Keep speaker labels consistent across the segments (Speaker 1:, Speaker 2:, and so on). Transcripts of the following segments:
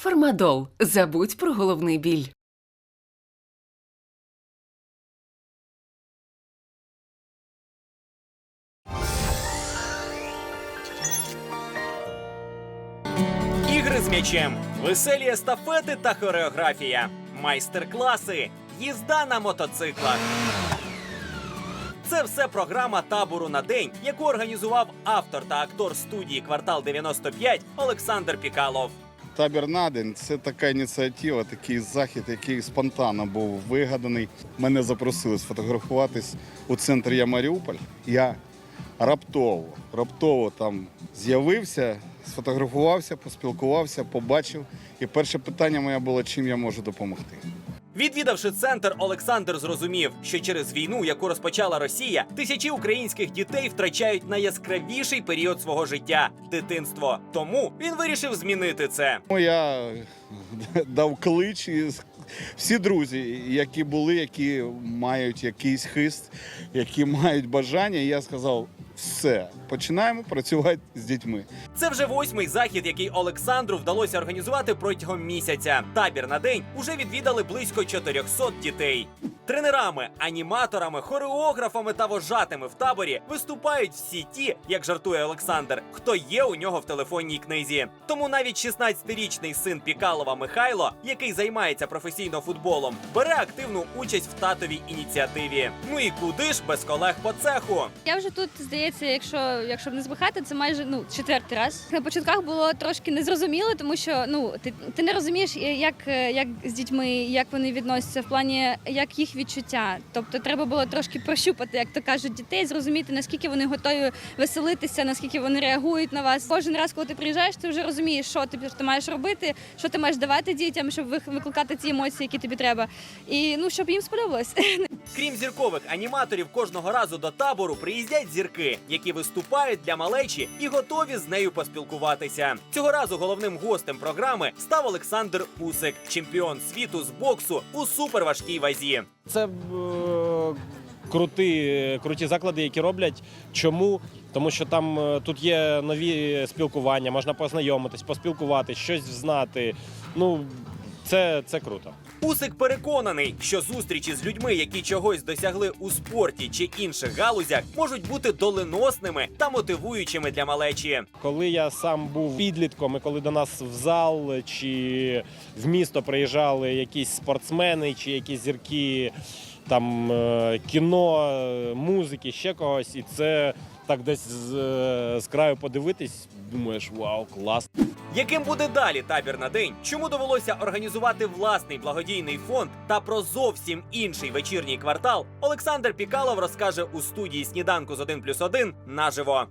Speaker 1: Фармадол. Забудь про головний біль.
Speaker 2: Ігри з м'ячем, веселі естафети та хореографія, майстер-класи, їзда на мотоциклах. Це все програма табору на день, яку організував автор та актор студії Квартал 95 Олександр Пікалов.
Speaker 3: Табір на день це така ініціатива, такий захід, який спонтанно був вигаданий. Мене запросили сфотографуватись у центрі Я Маріуполь. Я раптово, раптово там з'явився, сфотографувався, поспілкувався, побачив. І перше питання моє було, чим я можу допомогти.
Speaker 2: Відвідавши центр, Олександр зрозумів, що через війну, яку розпочала Росія, тисячі українських дітей втрачають найяскравіший період свого життя дитинство. Тому він вирішив змінити це.
Speaker 3: Ну, я дав клич і всі друзі, які були, які мають якийсь хист, які мають бажання, я сказав: все, починаємо працювати з дітьми.
Speaker 2: Це вже восьмий захід, який Олександру вдалося організувати протягом місяця. Табір на день уже відвідали близько 400 дітей. Тренерами, аніматорами, хореографами та вожатими в таборі виступають всі ті, як жартує Олександр, хто є у нього в телефонній книзі. Тому навіть 16-річний син Пікалова Михайло, який займається професійно футболом, бере активну участь в татовій ініціативі. Ну і куди ж без колег по цеху?
Speaker 4: Я вже тут здається, якщо якщо б не збрехати, це майже ну четвертий раз. На початках було трошки незрозуміло, тому що ну ти, ти не розумієш, е, як, е, як з дітьми, як вони відносяться в плані як їх відчуття. Тобто треба було трошки прощупати, як то кажуть, дітей, зрозуміти наскільки вони готові веселитися, наскільки вони реагують на вас. Кожен раз, коли ти приїжджаєш, ти вже розумієш, що ти, ти маєш робити, що ти маєш давати дітям, щоб викликати ті емоції, які тобі треба, і ну щоб їм сподобалось.
Speaker 2: Крім зіркових аніматорів, кожного разу до табору приїздять зірки, які виступають для малечі і готові з нею поспілкуватися. Цього разу головним гостем програми став Олександр Усик, чемпіон світу з боксу у суперважкій вазі.
Speaker 5: Це е, крути, круті заклади, які роблять. Чому? Тому що там е, тут є нові спілкування, можна познайомитись, поспілкуватись, щось знати. Ну, це, це круто.
Speaker 2: Усик переконаний, що зустрічі з людьми, які чогось досягли у спорті чи інших галузях, можуть бути доленосними та мотивуючими для малечі.
Speaker 5: Коли я сам був підлітком, і коли до нас в зал чи в місто приїжджали якісь спортсмени чи якісь зірки там е, кіно, е, музики, ще когось, і це так десь з, е, з краю подивитись, думаєш, вау, клас.
Speaker 2: Яким буде далі табір на день? Чому довелося організувати власний благодійний фонд та про зовсім інший вечірній квартал? Олександр Пікалов розкаже у студії сніданку з 1 плюс 1 наживо.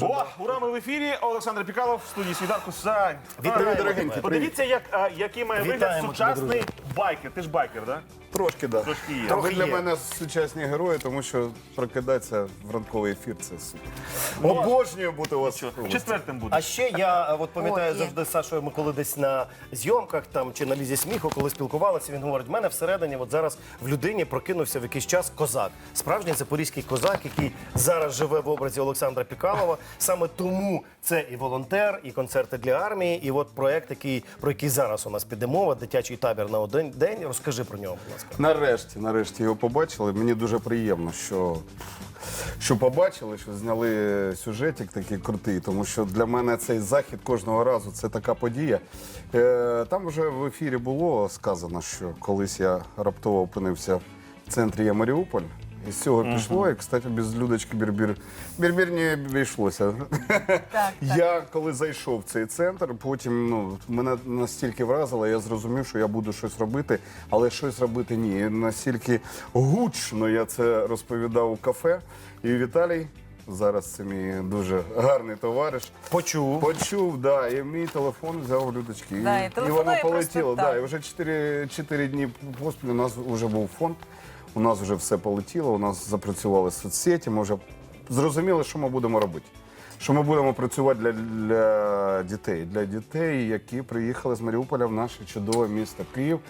Speaker 6: О, ура, ми в ефірі. Олександр Пікалов в студії сніданку Сань.
Speaker 3: Вітаю, дорогенькі,
Speaker 6: Подивіться, як, а, який має вигляд
Speaker 7: Вітаємо тебе,
Speaker 6: сучасний байкер. Ти ж байкер, так?
Speaker 3: Трошки да.
Speaker 6: Трошки є.
Speaker 3: Ви
Speaker 7: Трохи
Speaker 3: для
Speaker 7: є.
Speaker 3: мене сучасні герої, тому що прокидатися в ранковий ефір це супер. Обожнюю бути у вас. в
Speaker 6: Да? Четвертим буде.
Speaker 7: А ще я е, от пам'ятаю
Speaker 4: О, є.
Speaker 7: завжди з Сашою, ми коли десь на зйомках там чи на лізі сміху, коли спілкувалися, він говорить: в мене всередині, от зараз в людині прокинувся в якийсь час козак, справжній запорізький козак, який зараз живе в образі Олександра Пікалова. Саме тому це і волонтер, і концерти для армії, і от проект, який про який зараз у нас піде мова, дитячий табір на один день. Розкажи про нього, будь ласка.
Speaker 3: Нарешті, нарешті його побачили. Мені дуже приємно, що, що побачили, що зняли сюжетик такий крутий, тому що для мене цей захід кожного разу це така подія. Е, там вже в ефірі було сказано, що колись я раптово опинився в центрі Маріуполь. І з цього пішло, і, кстати, без Людочки Бірбір. Бірбір не обійшлося. Я коли зайшов в цей центр, потім ну, мене настільки вразило, я зрозумів, що я буду щось робити, але щось робити ні. Настільки гучно я це розповідав у кафе. І Віталій, зараз це мій дуже гарний товариш.
Speaker 7: Почув.
Speaker 3: Почув, да, і мій телефон взяв у Людочки.
Speaker 8: Да, і
Speaker 3: і воно полетіло. Да, і вже 4, 4 дні поспіль у нас вже був фонд. У нас вже все полетіло, у нас запрацювали соцсеті, ми вже зрозуміли, що ми будемо робити. Що ми будемо працювати для, для дітей, для дітей, які приїхали з Маріуполя в наше чудове місто Київ,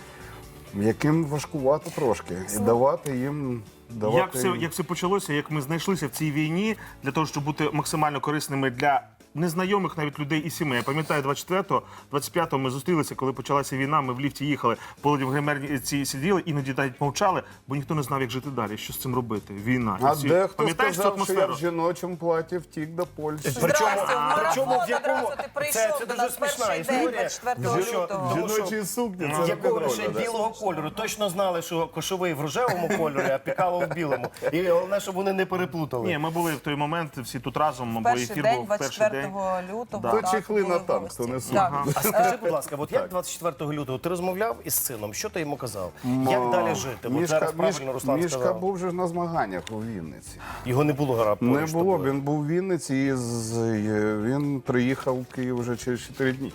Speaker 3: яким важкувато трошки. І давати їм давати
Speaker 6: Як все,
Speaker 3: їм-
Speaker 6: як все почалося, як ми знайшлися в цій війні для того, щоб бути максимально корисними для незнайомих навіть людей і сімей. Я пам'ятаю, 24-го, 25-го ми зустрілися, коли почалася війна. Ми в ліфті їхали, полоді в гримерні ці сиділи, іноді навіть мовчали, бо ніхто не знав, як жити далі. Що з цим робити? Війна.
Speaker 3: А
Speaker 6: всі-
Speaker 3: дехто
Speaker 6: Пам'ятаєш цю
Speaker 3: сказав, що я
Speaker 6: атмосферу?
Speaker 3: в жіночому платі втік до Польщі.
Speaker 7: Причому,
Speaker 8: Здрасте, в
Speaker 7: причому в якому
Speaker 8: ти прийшов
Speaker 7: це, це
Speaker 8: до
Speaker 7: дуже
Speaker 8: нас
Speaker 7: смішна
Speaker 8: перший день,
Speaker 7: історія.
Speaker 8: 24
Speaker 7: тому
Speaker 8: лютого.
Speaker 7: тому що
Speaker 3: Жіночі сукні, це
Speaker 7: Якого ще білого кольору. Точно знали, що кошовий в рожевому кольорі, а пікало в білому. І головне, щоб вони не переплутали.
Speaker 6: Ні, ми були в той момент всі тут разом, бо
Speaker 8: Перший
Speaker 6: ефір
Speaker 8: день,
Speaker 6: був в перший день.
Speaker 8: 24 лютого.
Speaker 6: Да.
Speaker 3: То чехли на танк, то не суть.
Speaker 8: Так.
Speaker 7: А скажи, будь ласка, от як 24 лютого ти розмовляв із сином? Що ти йому казав? Як далі жити?
Speaker 3: Мішка,
Speaker 7: зараз правильно
Speaker 3: Мішка,
Speaker 7: Руслан
Speaker 3: Мішка
Speaker 7: сказав.
Speaker 3: був же на змаганнях у Вінниці.
Speaker 7: Його не було гра
Speaker 3: Не було,
Speaker 7: тобою.
Speaker 3: він був у Вінниці і з- е, він приїхав в Київ вже через 4 дні.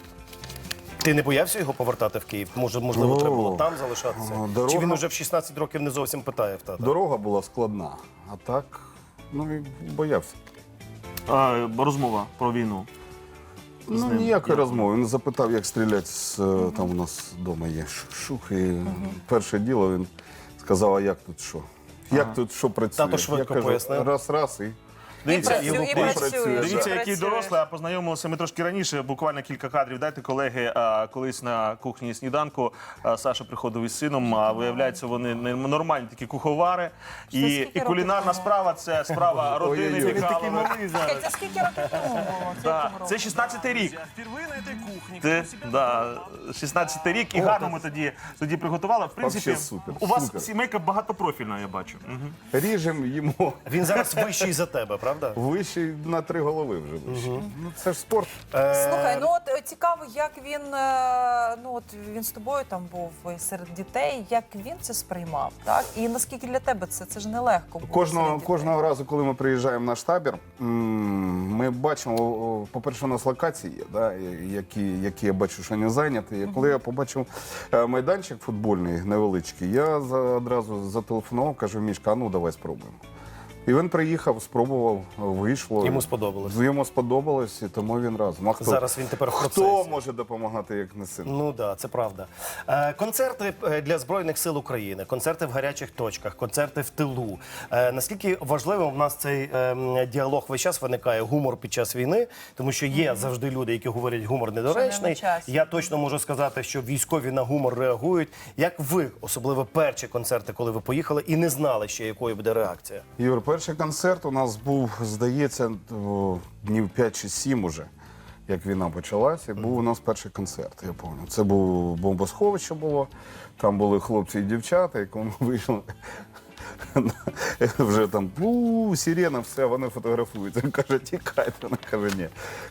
Speaker 7: Ти не боявся його повертати в Київ? Може, можливо, треба було там залишатися?
Speaker 3: О,
Speaker 7: Чи він уже в 16 років не зовсім питає в тата?
Speaker 3: Дорога була складна, а так, ну і боявся.
Speaker 6: А, розмова про війну.
Speaker 3: Ну,
Speaker 6: ним.
Speaker 3: ніякої розмови. Він запитав, як стріляти з е, там у нас вдома є ш- шух. І перше діло він сказав, а як тут що? Як тут що працює?
Speaker 7: Тато швидко
Speaker 3: Я кажу,
Speaker 7: пояснив.
Speaker 3: Раз, раз і.
Speaker 6: Дивіться,
Speaker 8: працює,
Speaker 6: його
Speaker 8: і
Speaker 6: дивіться,
Speaker 8: працює,
Speaker 6: Дивіться,
Speaker 8: і
Speaker 6: який
Speaker 8: працює.
Speaker 6: дорослий, а познайомилися ми трошки раніше, буквально кілька кадрів. Дайте колеги, а, колись на кухні сніданку а, Саша приходив із сином, а виявляється, вони не- нормальні такі куховари. І,
Speaker 8: скільки
Speaker 6: і
Speaker 8: років
Speaker 6: кулінарна
Speaker 8: тому?
Speaker 6: справа це справа родини.
Speaker 8: Чекай, Це скільки років тому було? Це
Speaker 6: Да,
Speaker 8: якому році?
Speaker 6: це 16-й рік. Ти, да, 16-й рік, і гарно ми тоді, тоді приготували. В принципі,
Speaker 3: Вообще супер,
Speaker 6: у вас
Speaker 3: супер.
Speaker 6: сімейка багатопрофільна, я бачу.
Speaker 3: Ріжемо їмо.
Speaker 7: Він зараз вищий за тебе, правда?
Speaker 3: Вищий на три голови вже вищий. Ну це ж спорт.
Speaker 8: Слухай, ну от е, цікаво, як він е, ну от він з тобою там був і серед дітей. Як він це сприймав, так і наскільки для тебе це це ж нелегко було
Speaker 3: Кожного,
Speaker 8: серед дітей.
Speaker 3: кожного разу, коли ми приїжджаємо в наш табір, м, ми бачимо, о, по-перше, у нас локації є, да, які, які я бачу, що не зайняті. І коли я побачив е, майданчик футбольний невеличкий, я за, одразу зателефонував, кажу, Мішка, а ну давай спробуємо. І він приїхав, спробував, вийшло.
Speaker 7: Йому сподобалось.
Speaker 3: Йому сподобалось, і тому він разом. А хто,
Speaker 7: Зараз він тепер в
Speaker 3: хто
Speaker 7: процесі.
Speaker 3: може допомагати, як не син?
Speaker 7: Ну да, це правда. Е, концерти е, для збройних сил України, концерти в гарячих точках, концерти в тилу. Е, наскільки важливим в нас цей е, м, діалог весь час виникає гумор під час війни, тому що є завжди люди, які говорять гумор недоречний.
Speaker 8: часі.
Speaker 7: Я точно можу сказати, що військові на гумор реагують. Як ви, особливо перші концерти, коли ви поїхали і не знали ще якою буде реакція?
Speaker 3: Юр, перший концерт у нас був, здається, днів 5 чи 7 уже, як війна почалася. Був у нас перший концерт, я пам'ятаю. Це був бомбосховище було. Там були хлопці і дівчата, і ми вийшли. Вже там у сирена, все, вони фотографують. Він каже, тікайте. Вона каже, ні.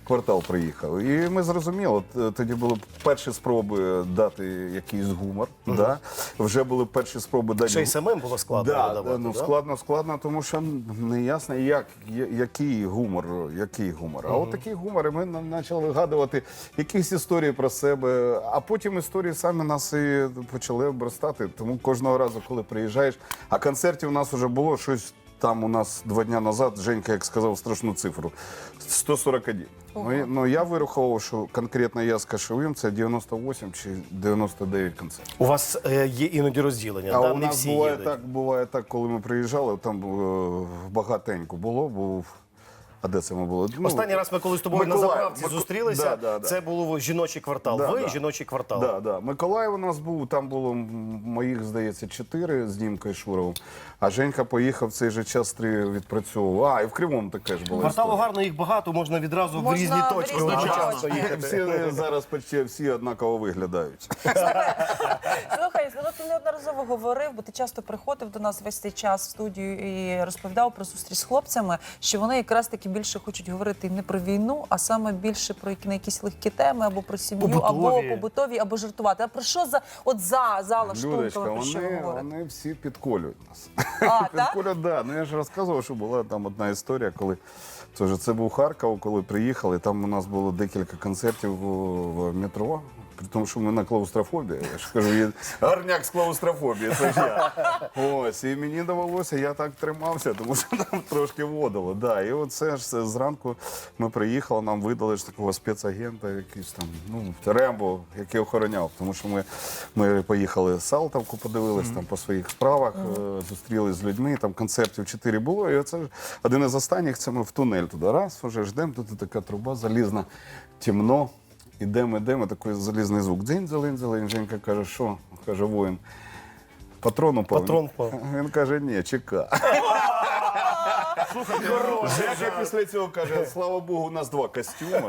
Speaker 3: Квартал приїхав. І ми зрозуміли, тоді були перші спроби дати якийсь гумор. Да? Вже були перші спроби дати
Speaker 7: Ще й самим було складно
Speaker 3: Да,
Speaker 7: видавати,
Speaker 3: ну,
Speaker 7: да?
Speaker 3: складно, складно, тому що не ясно, як, який гумор, який гумор. А от такий гумор, і ми почали вигадувати якісь історії про себе, а потім історії самі нас і почали обростати. Тому кожного разу, коли приїжджаєш, а концертів у нас вже було щось. Там у нас два дні назад Женька, як сказав страшну цифру 141. Ну, ну я вирахував, що конкретно я з Кашевим це 98 чи 99 концертів.
Speaker 7: У вас е, є іноді розділення,
Speaker 3: А
Speaker 7: да?
Speaker 3: у
Speaker 7: не
Speaker 3: нас
Speaker 7: всі
Speaker 3: буває
Speaker 7: їдуть.
Speaker 3: так, буває так, коли ми приїжджали, там е, багатенько було, був. А де це ми були? Ну,
Speaker 7: Останній раз ми коли з тобою на заправці
Speaker 3: Мико-
Speaker 7: зустрілися.
Speaker 3: Да, да, да.
Speaker 7: Це було жіночий квартал.
Speaker 3: Да,
Speaker 7: Ви
Speaker 3: да.
Speaker 7: жіночий квартал.
Speaker 3: Да, да. Миколаїв у нас був, там було м, моїх, здається, чотири з Дімкою Шуровим. А Женька поїхав в цей же час три відпрацьовував. А, і в Кривому таке ж було.
Speaker 7: Кварталу гарно їх багато, можна відразу в
Speaker 8: Можна
Speaker 7: різні
Speaker 8: в
Speaker 7: точки
Speaker 8: різні
Speaker 7: одночасно
Speaker 8: точки.
Speaker 7: їхати.
Speaker 3: Всі зараз почти всі однаково виглядають.
Speaker 8: Слухай, ну ти неодноразово говорив, бо ти часто приходив до нас весь цей час в студію і розповідав про зустріч з хлопцями, що вони якраз таки більше хочуть говорити не про війну, а саме більше про якісь легкі теми, або про сім'ю, або
Speaker 7: Побутові.
Speaker 8: побутові, або жартувати. А про що за от за зала
Speaker 3: Людочка,
Speaker 8: про що
Speaker 3: вони,
Speaker 8: говорите?
Speaker 3: вони всі підколюють нас.
Speaker 8: А, так?
Speaker 3: Підколюють, да. Ну я ж розказував, що була там одна історія, коли це, ж, це був Харків, коли приїхали. Там у нас було декілька концертів в метро. Тому що в мене клаустрофобія. Я ж кажу, є гарняк з клаустрофобії. Це ж я. Ось, і мені довелося, я так тримався, тому що там трошки водило. Да. І оце ж зранку ми приїхали, нам видали ж такого спецагента, якийсь там, ну, Рембо, який охороняв. Тому що ми, ми поїхали з Салтовку, подивились там по своїх справах, е, зустрілись з людьми, там концертів чотири було. І оце ж один із останніх, це ми в тунель туди. Раз, вже ждемо, тут така труба залізна, темно. Ідемо, ідемо, такий залізний звук. Дзинь, дзелень дзелень Женька каже, що? Каже, воїн. Патрон упав.
Speaker 7: Патрон впав.
Speaker 3: Він каже, ні, чекай. Жека після цього каже, слава Богу, у нас два костюми.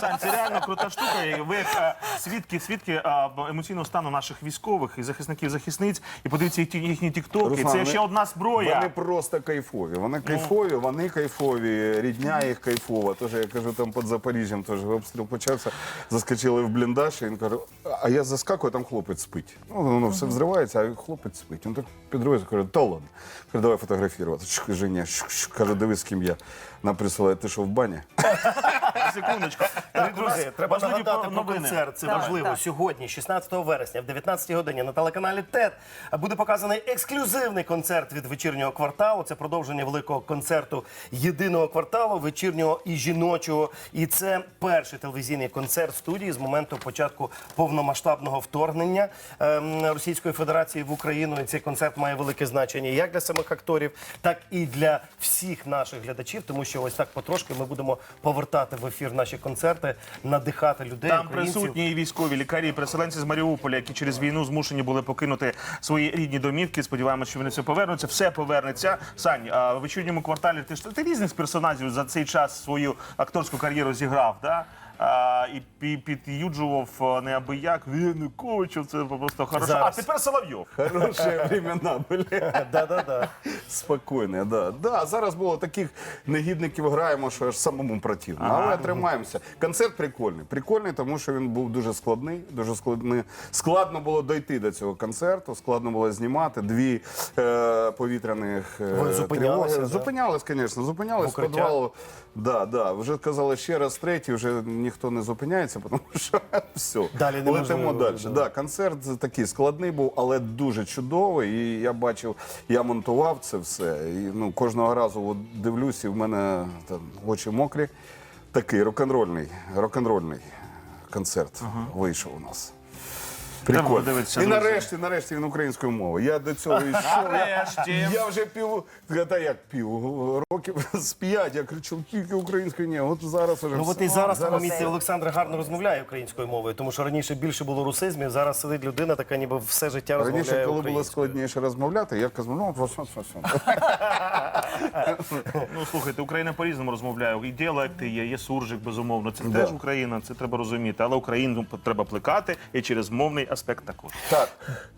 Speaker 6: Сань, це реально крута штука. І Ви е, свідки, свідки а, емоційного стану наших військових і захисників, захисниць, і подивіться їхні, їхні тіктоки.
Speaker 3: Руслан,
Speaker 6: це
Speaker 3: вони-
Speaker 6: ще одна зброя.
Speaker 3: Вони просто кайфові. Вони кайфові, вони кайфові, рідня їх кайфова. Тож я кажу, там під Запоріжжям теж обстріл почався, заскочили в бліндаж, і він каже, а я заскакую, там хлопець спить. Ну, воно все взривається, а хлопець спить. Він так підривається, каже, та ладно. Каже, давай фотографувати. Чух, Женя, шух, шух. каже, диви, з ким я. Нам присилає, ти що в бані?
Speaker 6: Секундочку.
Speaker 7: Дорогі друзі, треба
Speaker 6: Важливі
Speaker 7: нагадати про
Speaker 6: новини.
Speaker 7: концерт. Це
Speaker 8: Так,
Speaker 7: важливо.
Speaker 8: так.
Speaker 7: Сьогодні, 16 вересня, в 19 годині на телеканалі ТЕД буде показаний ексклюзивний концерт від вечірнього кварталу. Це продовження великого концерту єдиного кварталу, вечірнього і жіночого. І це перший телевізійний концерт студії з моменту початку повномасштабного вторгнення ем, Російської Федерації в Україну. І цей концерт має велике значення як для самих акторів, так і для всіх наших глядачів, тому що ось так потрошки ми будемо повертати в ефір наші концерти, надихати людей.
Speaker 6: Там
Speaker 7: українців.
Speaker 6: присутні і військові лікарі, і переселенці з Маріуполя, які через війну змушені були покинути свої рідні домівки. Сподіваємося, що вони все повернуться. Все повернеться. Сань, а в вечірньому кварталі ти ж ти різних персонажів за цей час свою акторську кар'єру зіграв, да? А, і пі- під'юджував а, неабияк Януковичів, це просто хорошо.
Speaker 7: Зараз.
Speaker 6: А тепер Соловйов.
Speaker 3: Хороші времена були.
Speaker 7: Да-да-да.
Speaker 3: Спокійно, да. Да, зараз було таких негідників граємо, що аж самому противно. Але тримаємося. Концерт прикольний. Прикольний, тому що він був дуже складний. Дуже складний. Складно було дойти до цього концерту, складно було знімати. Дві е, повітряних е,
Speaker 7: Ви зупинялися,
Speaker 3: тривоги.
Speaker 7: да?
Speaker 3: Зупинялись, звісно, зупинялись
Speaker 7: В укриття?
Speaker 3: підвалу. Да, да. Вже казали ще раз третій, вже ніхто не зупиняється, тому що все.
Speaker 7: Далі не
Speaker 3: Летимо далі.
Speaker 7: да.
Speaker 3: Да, концерт такий складний був, але дуже чудовий. І я бачив, я монтував це все. І ну, кожного разу от, дивлюсь, і в мене там, очі мокрі. Такий рок-н-рольний, рок-н-рольний концерт вийшов у нас. Прикольно.
Speaker 6: подивитися,
Speaker 3: І
Speaker 6: друзі.
Speaker 3: нарешті, нарешті він українською мовою. Я до цього йшов.
Speaker 6: Нарешті.
Speaker 3: Я вже пів, та як пів, років з п'ять, я кричу, тільки українською, ні, от зараз уже
Speaker 7: Ну
Speaker 3: все.
Speaker 7: от і зараз на місці. Олександр гарно розмовляє українською мовою, тому що раніше більше було русизмів. Зараз сидить людина, така ніби все життя розмовляє
Speaker 3: Раніше, коли було
Speaker 7: українською.
Speaker 3: складніше розмовляти, я казав, ну, от, ось, ось, ось.
Speaker 6: Ну слухайте, Україна по-різному розмовляє. І діалекти є, є суржик, безумовно. Це
Speaker 3: Да.
Speaker 6: теж Україна, це треба розуміти. Але Україну треба плекати і через мовний аспект також.
Speaker 3: Так,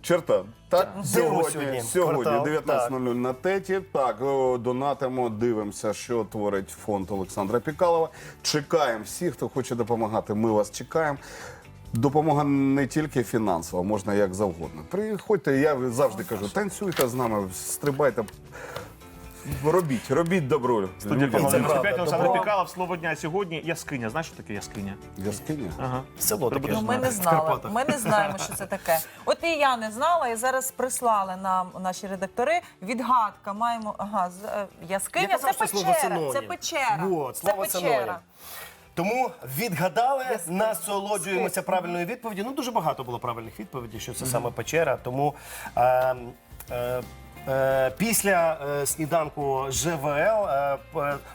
Speaker 3: черта. Так,
Speaker 7: Дивимось
Speaker 3: сьогодні,
Speaker 7: сьогодні.
Speaker 3: сьогодні
Speaker 7: Квартал,
Speaker 3: 19.00 на теті. Так, о, донатимо, дивимося, що творить фонд Олександра Пікалова. Чекаємо всіх, хто хоче допомагати. Ми вас чекаємо. Допомога не тільки фінансова, можна як завгодно. Приходьте, я завжди кажу, танцюйте з нами, стрибайте. Робіть, робіть добро.
Speaker 6: Студія
Speaker 3: людям.
Speaker 7: це
Speaker 6: 95
Speaker 7: правда.
Speaker 6: Олександр
Speaker 7: Добро.
Speaker 6: Пікалов, слово дня сьогодні. Яскиня. Знаєш, що таке яскиня?
Speaker 3: Яскиня.
Speaker 6: Ага.
Speaker 7: Село таке.
Speaker 6: Треба
Speaker 8: Ну, ми не знали.
Speaker 7: Карпатах.
Speaker 8: Ми не знаємо, що це таке. От і я не знала, і зараз прислали нам наші редактори. Відгадка маємо. Ага, з- е, яскиня.
Speaker 7: Казав,
Speaker 8: Це
Speaker 7: що слово
Speaker 8: печера.
Speaker 7: синонім.
Speaker 8: Це печера.
Speaker 7: Вот,
Speaker 8: Це
Speaker 7: слово синонім.
Speaker 8: печера.
Speaker 7: Тому відгадали, насолоджуємося правильною відповіддю. Ну дуже багато було правильних відповідей, що це саме печера. Тому е, е, е, після е, сніданку ЖВЛ е,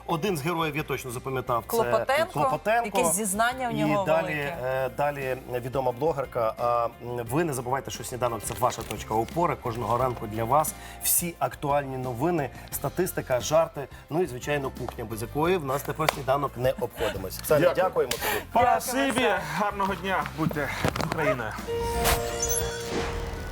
Speaker 7: один з героїв я точно запам'ятав. Це
Speaker 8: Клопотенко.
Speaker 7: Клопотенко.
Speaker 8: Якесь зізнання в нього
Speaker 7: І далі,
Speaker 8: велике.
Speaker 7: е, далі відома блогерка. А ви не забувайте, що сніданок це ваша точка опори. Кожного ранку для вас всі актуальні новини, статистика, жарти. Ну і звичайно, кухня, без якої в нас тепер сніданок не обходимось. Саня,
Speaker 3: Дякую.
Speaker 7: дякуємо тобі.
Speaker 6: Спасибі, гарного дня. Будьте з Україною.